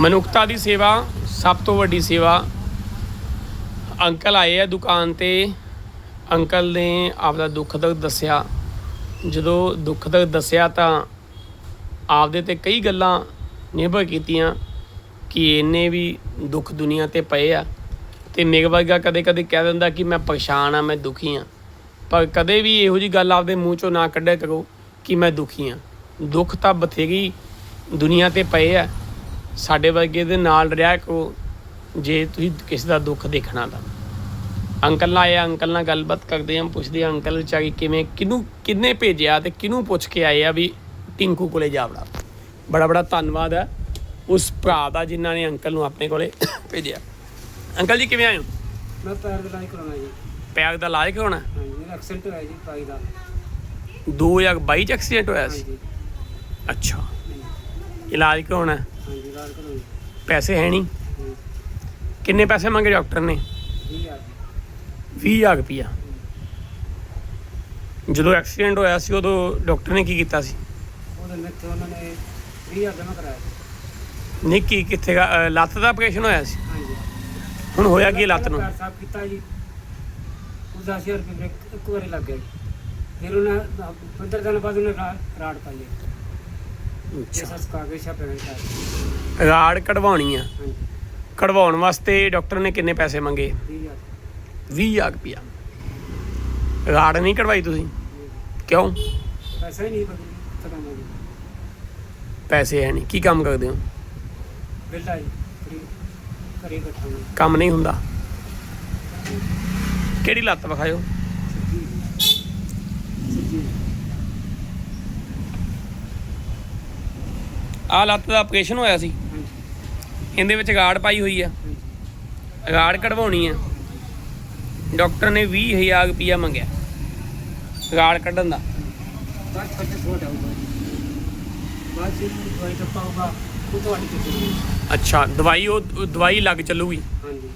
ਮਨੁੱਖਤਾ ਦੀ ਸੇਵਾ ਸਭ ਤੋਂ ਵੱਡੀ ਸੇਵਾ। ਅੰਕਲ ਆਏ ਆ ਦੁਕਾਨ ਤੇ। ਅੰਕਲ ਨੇ ਆਪਦਾ ਦੁੱਖ ਦਰਦ ਦੱਸਿਆ। ਜਦੋਂ ਦੁੱਖ ਦਰਦ ਦੱਸਿਆ ਤਾਂ ਆਪਦੇ ਤੇ ਕਈ ਗੱਲਾਂ ਨਿਰਭਰ ਕੀਤੀਆਂ ਕਿ ਇਹਨੇ ਵੀ ਦੁੱਖ ਦੁਨੀਆ ਤੇ ਪਏ ਆ। ਤੇ ਮੇਰੇ ਵਰਗਾ ਕਦੇ ਕਦੇ ਕਹਿ ਦਿੰਦਾ ਕਿ ਮੈਂ ਪਰੇਸ਼ਾਨ ਆ, ਮੈਂ ਦੁਖੀ ਆ। ਪਰ ਕਦੇ ਵੀ ਇਹੋ ਜੀ ਗੱਲ ਆਪਦੇ ਮੂੰਹ ਚੋਂ ਨਾ ਕੱਢਿਆ ਕਰੋ ਕਿ ਮੈਂ ਦੁਖੀ ਆ। ਦੁੱਖ ਤਾਂ ਬਥੇਰੀ ਦੁਨੀਆ ਤੇ ਪਏ ਆ। ਸਾਡੇ ਵਰਗੇ ਦੇ ਨਾਲ ਰਿਹਾ ਕਰੋ ਜੇ ਤੁਸੀਂ ਕਿਸੇ ਦਾ ਦੁੱਖ ਦੇਖਣਾ ਤਾਂ। ਅੰਕਲ ਨਾਲ ਆਇਆ ਅੰਕਲ ਨਾਲ ਗੱਲਬਾਤ ਕਰਦੇ ਹਾਂ ਪੁੱਛਦੇ ਹਾਂ ਅੰਕਲ ਚਾਹੀ ਕਿਵੇਂ ਕਿਹਨੂੰ ਕਿੰਨੇ ਭੇਜਿਆ ਤੇ ਕਿਹਨੂੰ ਪੁੱਛ ਕੇ ਆਏ ਆ ਵੀ ਟਿੰਕੂ ਕੋਲੇ ਜਾਵੜਾ ਬੜਾ ਬੜਾ ਧੰਨਵਾਦ ਹੈ। ਉਸ ਭਰਾ ਦਾ ਜਿਨ੍ਹਾਂ ਨੇ ਅੰਕਲ ਨੂੰ ਆਪਣੇ ਕੋਲੇ ਭੇਜਿਆ। ਅੰਕਲ ਜੀ ਕਿਵੇਂ ਆਏ ਹੋ? ਮੈਂ ਪੈਰ ਦਾ ਇਲਾਜ ਕਰਾਉਣਾ ਜੀ। ਪੈਰ ਦਾ ਇਲਾਜ ਕਰਾਉਣਾ? ਹਾਂਜੀ ਮੇਰਾ ਐਕਸੀਡੈਂਟ ਹੋਇਆ ਜੀ ਬਾਈ ਦਾ। 2022 ਚ ਐਕਸੀਡੈਂਟ ਹੋਇਆ ਸੀ? ਅੱਛਾ। ਇਲਾਜ ਕਰਾਉਣਾ। ਹਾਂਜੀ ਪੈਸੇ ਹੈ ਨਹੀਂ। ਕਿੰਨੇ ਪੈਸੇ ਮੰਗੇ ਡਾਕਟਰ ਨੇ? ਜੀ ਆ 20000 ਰੁਪਇਆ ਜਦੋਂ ਐਕਸੀਡੈਂਟ ਹੋਇਆ ਸੀ ਉਦੋਂ ਡਾਕਟਰ ਨੇ ਕੀ ਕੀਤਾ ਸੀ? ਉਹਦੇ ਵਿੱਚ ਉਹਨਾਂ ਨੇ 20000 ਜਮ੍ਹਾਂ ਕਰਾਇਆ ਨਹੀਂ ਕੀ ਕਿੱਥੇ ਗਾ- ਅਹ ਲੱਤ ਦਾ ਆਪਰੇਸ਼ਨ ਹੋਇਆ ਸੀ? ਹਾਂਜੀ। ਹੁਣ ਹੋਇਆ ਕੀ ਲੱਤ ਨੂੰ? ਪੈਰ ਸਾਫ਼ ਕੀਤਾ ਜੀ। ਉਹ 10000 ਰੁਪਏ ਇੱਕ ਵਾਰੀ ਲੱਗ ਜੀ। ਫਿਰ ਉਹਨਾਂ 15 ਦਿਨ ਬਾਅਦ ਉਹਨੇ ਰਾ- ਰਾੜ ਪਾਈ ਹੈ। ਅੱਛਾ। ਰਾੜ ਕਢਵਾਉਣੀ ਆ। ਹਾਂਜੀ। ਕਢਵਾਉਣ ਵਾਸਤੇ ਡਾਕਟਰ ਨੇ ਕਿੰਨੇ ਪੈਸੇ ਮੰਗੇ? 20000 20000 ਰੁਪਇਆ। ਰਾੜ ਨਹੀਂ ਕਢਵਾਈ ਤੁਸੀਂ? ਕਿਉਂ? ਪੈਸਾ ਹੀ ਨਹੀਂ ਬਦਲੀ ਖਤਮ ਹੋ ਗਿਆ। ਪੈਸੇ ਹੈ ਨਹੀਂ। ਕੀ ਕੰਮ ਕਰਦੇ ਹੋ? ਬਿੱਲਾ ਫਰੀ ਕੰਮ ਨਹੀਂ ਹੁੰਦਾ। ਕਿਹੜੀ ਲੱਤ ਵਿਖਾਇਓ? ਸੱਜੀ ਆਹ ਲੱਤ ਦਾ ਆਪਰੇਸ਼ਨ ਹੋਇਆ ਸੀ। ਇਹਦੇ ਵਿੱਚ ਰਾੜ ਪਾਈ ਹੋਈ ਆ। ਰਾੜ ਕਢਵਾਉਣੀ ਆ। ਡਾਕਟਰ ਨੇ 20000 ਰੁਪਇਆ ਮੰਗਿਆ। ਰਾੜ ਕੱਢਣ ਦਾ। ਅੱਛਾ ਦਵਾਈ ਉਹ ਦਵਾਈ ਲੱਗ ਚੱਲੂਗੀ। ਹਾਂਜੀ।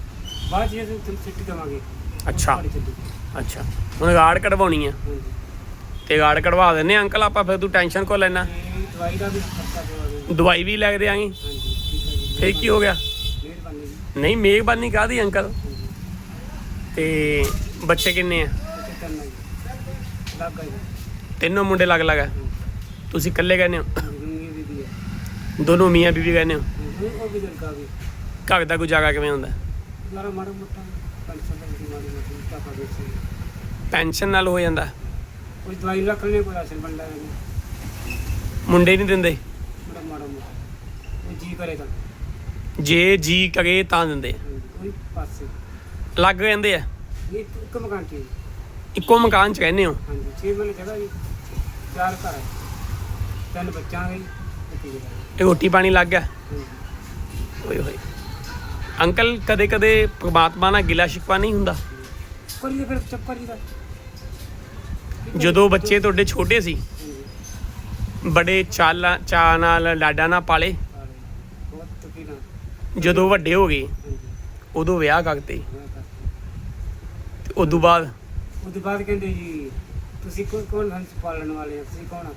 ਬਾਅਦ ਜੇ ਤੁਹਾਨੂੰ ਸਿੱਟੀ ਦੇਵਾਂਗੇ। ਅੱਛਾ। ਅੱਛਾ। ਹੁਣ ਰਾੜ ਕਢਵਾਉਣੀ ਆ। ਹਾਂਜੀ। ਤੇ ਰਾੜ ਕਢਵਾ ਦਿੰਨੇ ਅੰਕਲ ਆਪਾਂ ਫਿਰ ਤੂੰ ਟੈਨਸ਼ਨ ਕੋ ਲੈਣਾ ਦਵਾਈ ਦਾ ਵੀ ਖਰਚਾ ਦੇਵਾਂਗੇ ਦਵਾਈ ਵੀ ਲੈ ਜੀ ਫਿਰ ਕੀ ਹੋ ਗਿਆ? ਨਹੀਂ ਮਿਹਰਬਾਨੀ ਕਾਦੀ ਅੰਕਲ ਤੇ ਬੱਚੇ ਕਿੰਨੇ ਆ? ਤਿੰਨੋਂ ਮੁੰਡੇ ਲੱਗ ਲੱਗ ਤੁਸੀਂ ਇਕੱਲੇ ਕਹਿੰਦੇ ਹੋ? ਦੋਨੋਂ ਮੀਆਂ ਬੀਬੀ ਕਹਿੰਦੇ ਹੋ? ਘਰ ਦਾ ਗੁਜ਼ਾਰਾ ਕਿਵੇਂ ਹੁੰਦਾ? ਪੈਨਸ਼ਨ ਨਾਲ ਹੋ ਜਾਂਦਾ। ਕੋਈ ਦਵਾਈ ਰੱਖ ਲੈਣੇ ਕੋਈ ਰਾਸ਼ਨ ਬੰਦਾ ਨਹੀਂ ਮੁੰਡੇ ਨਹੀਂ ਦਿੰਦੇ? ਮਾੜਾ ਮਾੜਾ ਮੋਟਾ। ਜੀ ਕਰੇ ਤਾਂ। ਜੇ ਜੀ ਕਰੇ ਤਾਂ ਦਿੰਦੇ। ਹਾਂਜੀ, ਕੋਈ ਪਾਸੇ। ਲੱਗ ਜਾਂਦੇ ਆ। ਇੱਕ ਮਕਾਨ ਜੀ। ਇੱਕੋ ਮਕਾਨ 'ਚ ਕਹਿੰਦੇ ਹੋ? ਹਾਂਜੀ ਛੇ ਮਹੀਨੇ ਜਗ੍ਹਾ ਜੀ। ਚਾਰ ਘਰ। ਹੈ ਤਿੰਨ ਬੱਚਾ ਹੈ ਜੀ ਇੱਕ ਜਗ੍ਹਾ ਹੈ। ਤੇ ਰੋਟੀ ਪਾਣੀ ਲੱਗ ਗਿਆ? ਹਾਂਜੀ। ਓਏ ਹੋਏ। ਅੰਕਲ ਕਦੇ ਕਦੇ ਪ੍ਰਮਾਤਮਾ ਨਾਲ ਗਿਲਾ ਸ਼ਿਕਵਾ ਨਹੀਂ ਹੁੰਦਾ? ਕਰੀਏ ਫਿਰ ਚੱਕਰ ਜੀ ਦਾ। ਜਦੋਂ ਬੱਚੇ ਤੁਹਾਡੇ ਛੋਟੇ ਸੀ ਬੜੇ ਚਾਲਾਂ ਚਾਅ ਨਾਲ ਲਾਡਾ ਨਾਲ ਪਾਲੇ? ਨਾ ਜਦੋਂ ਵੱਡੇ ਹੋ ਗਏ ਉਦੋਂ ਵਿਆਹ ਕਰਤੇ। ਤੇ ਉਦੋਂ ਬਾਅਦ? ਉਹਦੇ ਬਾਅਦ ਕਹਿੰਦੇ ਜੀ ਤੁਸੀਂ ਕੌਣ ਕੌਣ ਹੰਸ ਪਾਲਣ ਵਾਲੇ ਆ? ਤੁਸੀਂ ਕੌਣ ਆ?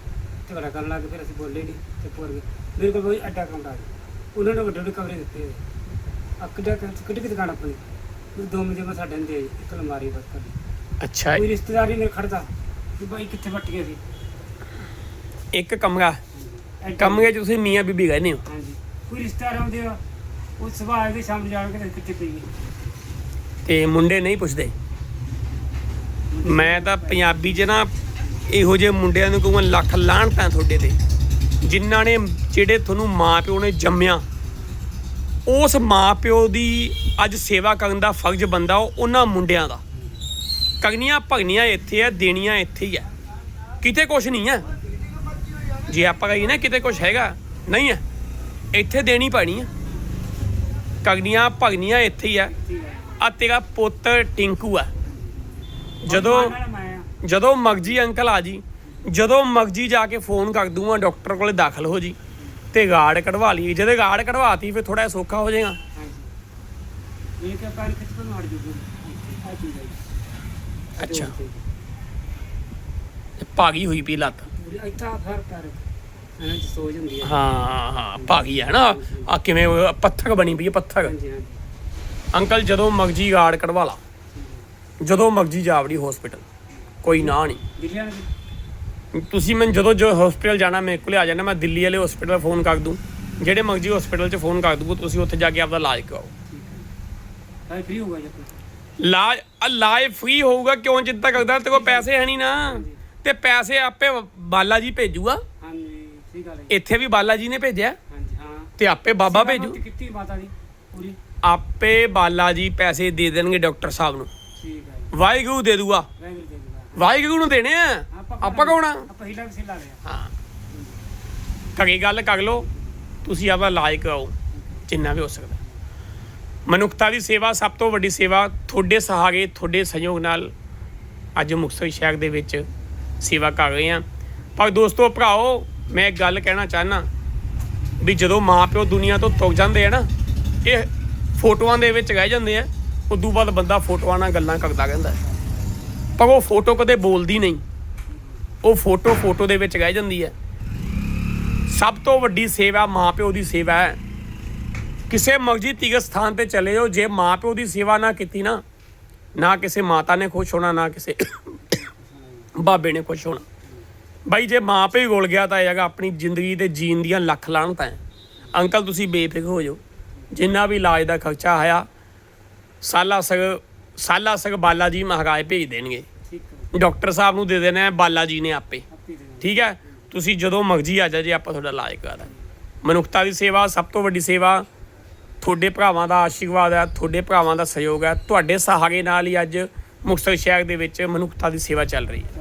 ਝਗੜਾ ਕਰਨ ਲੱਗ ਫਿਰ ਅਸੀਂ ਬੋਲੇ ਨਹੀਂ ਤੇ ਪੁਰ ਗਏ ਮੇਰੇ ਕੋਲ ਕੋਈ ਅੱਡਾ ਕਮਰਾ ਸੀ ਉਹਨਾਂ ਨੇ ਵੱਡੇ ਵੱਡੇ ਕਮਰੇ ਦਿੱਤੇ ਅੱਕੜਾ ਕਿੱਡੀ ਕਿ ਦੁਕਾਨ ਆਪਣੀ? ਦੋ ਮੰਜੇ ਮੈਂ ਸਾਡੇ ਦੇ ਇੱਕ ਅਲਮਾਰੀ ਬਸ ਕਰੀ ਅੱਛਾ। ਕੋਈ ਰਿਸ਼ਤੇਦਾਰ ਨਹੀਂ ਮੇਰੇ ਖੜਦਾ। ਕਿ ਬਾਈ ਕਿੱਥੇ ਵੱਟ ਗਏ ਸੀ? ਇੱਕ ਕਮਰਾ। ਐਡਾ- ਕਮਰੇ 'ਚ ਤੁਸੀਂ ਮੀਆਂ ਬੀਬੀ ਕਹਿੰਦੇ ਹੋ। ਹਾਂਜੀ। ਕੋਈ ਰਿਸ਼ਤੇਦਾਰ ਆਉਂਦੇ ਆ ਉਹ ਸਵੇਰ ਦੇ ਸ਼ਾਮ ਜਾਣ ਕੇ ਕਿੱਥੇ ਪਈ ਹੈ? ਤੇ ਮੁੰਡੇ ਨਹੀਂ ਪੁੱਛਦੇ। ਮੈਂ ਤਾਂ ਪੰਜਾਬੀ 'ਚ ਨਾ ਇਹੋ ਜਿਹੇ ਮੁੰਡਿਆਂ ਨੂੰ ਕਹੂੰਗਾ ਲੱਖ ਲਾਹਣਤਾਂ ਤੁਹਾਡੇ ਤੇ। ਜਿਨ੍ਹਾਂ ਨੇ ਜਿਹੜੇ ਤੁਹਾਨੂੰ ਮਾਂ ਪਿਓ ਨੇ ਜੰਮਿਆ ਉਸ ਮਾਂ ਪਿਓ ਦੀ ਅੱਜ ਸੇਵਾ ਕਰਨ ਦਾ ਫਰਜ਼ ਬੰਦਾ ਉਹ ਉਹਨਾਂ ਮੁੰਡਿਆਂ ਦਾ। ਕਰਨੀਆਂ ਭਗਨੀਆਂ ਇੱਥੇ ਆ ਦੇਣੀਆਂ ਇੱਥੇ ਹੀ ਆ ਕਿਤੇ ਕੁਝ ਨਹੀਂ ਆ ਜੇ ਆਪਾਂ ਕਹੀਏ ਨਾ ਕਿਤੇ ਕੁਝ ਹੈਗਾ ਨਹੀਂ ਆ ਇੱਥੇ ਦੇਣੀ ਪੈਣੀ ਆ ਕਰਨੀਆਂ ਭਗਨੀਆਂ ਇੱਥੇ ਹੀ ਆ ਤੇਰਾ ਪੁੱਤ ਟਿੰਕੂ ਆ ਜਦੋਂ। ਜਦੋਂ ਮਗਜੀ ਅੰਕਲ ਆ ਜੀ ਜਦੋਂ ਮਗਜੀ ਜਾ ਕੇ ਫੋਨ ਕਰ ਦੂੰਗਾ ਡਾਕਟਰ ਕੋਲੇ ਦਾਖਲ ਹੋ ਜੀ ਤੇ ਗਾਰਡ ਕਢਵਾ ਲਈ ਜਦੋਂ ਗਾਰਡ ਕਢਵਾਤੀ ਫਿਰ ਥੋੜਾ ਸੌਖਾ ਹੋ ਜਾਏਗਾ। ਇਹ ਕਿ ਪੈਰ ਖਿੱਚ ਕੇ ਮਾਰ ਜੂਗੀ। ਅੱਛਾ। ਭਾਗੀ ਹੋਈ ਪਈ ਲੱਤ। ਇੱਥਾ ਫਰ ਕਰ ਇਹਨਾਂ ਚ ਸੋਚ ਹੁੰਦੀ ਹੈ ਹਾਂ ਹਾਂ ਭਾਗੀ ਹੈ ਨਾ ਆ ਕਿਵੇਂ ਉਹ ਪੱਥਰ ਬਣੀ ਪਈ ਹੈ ਪੱਥਰ। ਹਾਂਜੀ ਹਾਂਜੀ। ਅੰਕਲ ਜਦੋਂ ਮਗਜੀ ਗਾਰਡ ਕਢਵਾ ਲਾ। ਜਦੋਂ ਮਗਜੀ ਜਾਵੜੀ ਹਸਪੀਟਲ ਕੋਈ ਨਾ ਨਹੀਂ। ਦਿੱਲੀ ਵਾਲੇ ਦੀ? ਤੁਸੀਂ ਮੈਨੂੰ ਜਦੋਂ ਜੋ ਹਸਪੀਟਲ ਜਾਣਾ ਮੇਰੇ ਕੋਲੇ ਆ ਜਾਣਾ ਮੈਂ ਦਿੱਲੀ ਵਾਲੇ ਹਸਪੀਟਲ ਫੋਨ ਕਰ ਦੂੰ। ਜਿਹੜੇ ਮਗਜੀ ਹਸਪੀਟਲ 'ਚ ਫੋਨ ਕਰ ਦੂੰਗਾ ਤੁਸੀਂ ਉੱਥੇ ਜਾ ਕੇ ਆਪਦਾ ਇਲਾਜ ਕਰਾਓ ਹਾਂ। ਫ੍ਰੀ ਹੋਗਾ ਜੀ ਆਪਣਾ ਇਲਾਜ ਇਲਾਜ ਫ੍ਰੀ ਹੋਊਗਾ ਕਿਉਂ ਚਿੰਤਾ ਕਰਦਾ? ਤੇ ਕੋਲ ਪੈਸੇ ਹੈ ਨਹੀਂ ਨਾ। ਤੇ ਪੈਸੇ ਆਪੇ ਬਾਲਾ ਜੀ ਭੇਜੂਗਾ। ਹਾਂਜੀ ਠੀਕ ਗੱਲ ਹੈ ਇੱਥੇ ਵੀ ਬਾਲਾ ਜੀ ਨੇ ਭੇਜਿਆ। ਹਾਂਜੀ ਹਾਂ। ਤੇ ਆਪੇ ਬਾਬਾ ਭੇਜੂ। ਕੀਤੀ ਮਾਤਾ ਦੀ ਪੂਰੀ। ਆਪੇ ਬਾਲਾ ਜੀ ਪੈਸੇ ਦੇ ਦੇਣਗੇ ਡਾਕਟਰ ਸਾਹਿਬ ਨੂੰ। ਠੀਕ ਹੈ ਜੀ। ਵਾਹਿਗੁਰੂ ਦੇ ਦੂਗਾ ਵਾਹਿਗੁਰੂ ਦੇ ਦੂਗਾ ਵਾਹਿਗੁਰੂ ਨੂੰ ਦੇਣੇ ਆ? ਆਪਾਂ ਕੌਣਾ? ਆਪਾਂ ਹੀਲਾ ਵੀ ਲਾ ਲਿਆ ਹਾਂ। ਘਰੇ ਗੱਲ ਕਰ ਲਓ ਤੁਸੀਂ ਆਪਦਾ ਇਲਾਜ ਕਰਾਓ ਜਿੰਨਾ ਵੀ ਹੋ ਸਕਦਾ। ਮਨੁੱਖਤਾ ਦੀ ਸੇਵਾ ਸਭ ਤੋਂ ਵੱਡੀ ਸੇਵਾ ਤੁਹਾਡੇ ਸਹਾਰੇ ਤੁਹਾਡੇ ਸਹਿਯੋਗ ਨਾਲ ਅੱਜ ਮੁਕਤਸਰ ਸ਼ਹਿਰ ਦੇ ਵਿੱਚ ਸੇਵਾ ਕਰ ਰਹੇ ਹਾਂ। ਪਰ ਦੋਸਤੋ, ਭਰਾਓ, ਮੈਂ ਇੱਕ ਗੱਲ ਕਹਿਣਾ ਚਾਹਨਾ ਵੀ ਜਦੋਂ ਮਾਪਿਓ ਦੁਨੀਆ ਤੋਂ ਤੁਰ ਜਾਂਦੇ ਆ ਨਾ, ਇਹ ਫੋਟੋਆਂ ਦੇ ਵਿੱਚ ਰਹਿ ਜਾਂਦੇ ਆ, ਉਦੋਂ ਬਾਅਦ ਬੰਦਾ ਫੋਟੋਆਂ ਨਾਲ ਗੱਲਾਂ ਕਰਦਾ ਰਹਿੰਦਾ ਪਰ ਉਹ ਫੋਟੋ ਕਦੇ ਬੋਲਦੀ ਨਹੀਂ। ਉਹ ਫੋਟੋ ਫੋਟੋ ਦੇ ਵਿੱਚ ਰਹਿ ਜਾਂਦੀ ਹੈ। ਸਭ ਤੋਂ ਵੱਡੀ ਸੇਵਾ ਮਾਪਿਓ ਦੀ ਸੇਵਾ ਹੈ। ਕਿਸੇ ਮਰਜ਼ੀ ਤੀਰਥ ਸਥਾਨ ਤੇ ਚਲੇ ਜਾਓ ਜੇ ਮਾਪਿਓ ਦੀ ਸੇਵਾ ਨਾ ਕੀਤੀ ਨਾ ਨਾ ਕਿਸੇ ਮਾਤਾ ਨੇ ਖੁਸ਼ ਹੋਣਾ ਨਾ ਕਿਸੇ ਬਾਬੇ ਨੇ ਖੁਸ਼ ਹੋਣਾ। ਬਾਈ ਜੇ ਮਾਪੇ ਹੀ ਗੋਲ ਗਿਆ ਤਾਂ ਇਹ ਹੈਗਾ ਆਪਣੀ ਜ਼ਿੰਦਗੀ ਤੇ ਜੀਣ ਦੀਆਂ ਲੱਖ ਲਾਹਣਤਾਂ ਹੈ। ਅੰਕਲ ਤੁਸੀਂ ਬੇਫਿਕਰ ਹੋ ਜਾਓ। ਜਿੰਨਾ ਵੀ ਇਲਾਜ ਦਾ ਖਰਚਾ ਆਇਆ ਸਾਲਾ ਸਗ ਸਾਲਾ ਸਗ ਬਾਲਾ ਜੀ ਮਹਾਰਾਜ ਭੇਜ ਦੇਣਗੇ। ਡਾਕਟਰ ਸਾਹਿਬ ਨੂੰ ਦੇ ਦੇਣਾ ਬਾਲਾ ਜੀ ਨੇ ਆਪੇ। ਦੇ। ਠੀਕ ਹੈ? ਤੁਸੀਂ ਜਦੋਂ ਮਰਜ਼ੀ ਆ ਜਾ ਜੇ ਆਪਾਂ ਤੁਹਾਡਾ ਇਲਾਜ ਕਰਾ ਦਾਂਗੇ। ਮਨੁੱਖਤਾ ਦੀ ਸੇਵਾ ਸਭ ਤੋਂ ਵੱਡੀ ਸੇਵਾ ਤੁਹਾਡੇ ਭਰਾਵਾਂ ਦਾ ਆਸ਼ੀਰਵਾਦ ਹੈ, ਤੁਹਾਡੇ ਭਰਾਵਾਂ ਦਾ ਸਹਿਯੋਗ ਹੈ, ਤੁਹਾਡੇ ਸਹਾਰੇ ਨਾਲ ਹੀ ਅੱਜ ਮੁਕਤਸਰ ਸ਼ਹਿਰ ਦੇ ਵਿੱਚ ਮਨੁੱਖਤਾ ਦੀ ਸੇਵਾ ਚੱਲ ਰਹੀ ਹੈ।